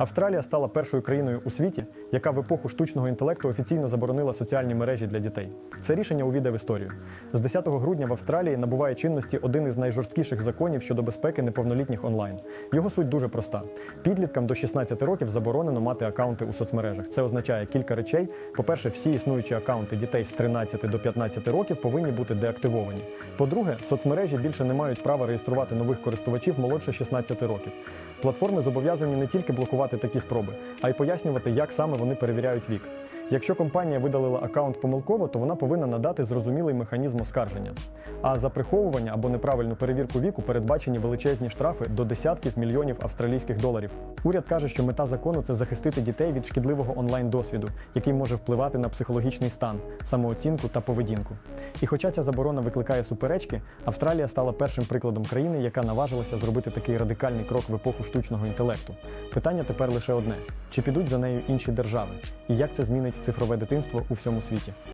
Австралія стала першою країною у світі, яка в епоху штучного інтелекту офіційно заборонила соціальні мережі для дітей. Це рішення увійде в історію. З 10 грудня в Австралії набуває чинності один із найжорсткіших законів щодо безпеки неповнолітніх онлайн. Його суть дуже проста: підліткам до 16 років заборонено мати акаунти у соцмережах. Це означає кілька речей. По-перше, всі існуючі акаунти дітей з 13 до 15 років повинні бути деактивовані. По-друге, соцмережі більше не мають права реєструвати нових користувачів молодше 16 років. Платформи зобов'язані не тільки блокувати такі спроби, а й пояснювати, як саме вони перевіряють вік. Якщо компанія видалила акаунт помилково, то вона повинна надати зрозумілий механізм оскарження. А за приховування або неправильну перевірку віку передбачені величезні штрафи до десятків мільйонів австралійських доларів. Уряд каже, що мета закону це захистити дітей від шкідливого онлайн-досвіду, який може впливати на психологічний стан, самооцінку та поведінку. І хоча ця заборона викликає суперечки, Австралія стала першим прикладом країни, яка наважилася зробити такий радикальний крок в епоху штучного інтелекту. Питання тепер лише одне: чи підуть за нею інші держави? І як це змінить цифрове дитинство у всьому світі?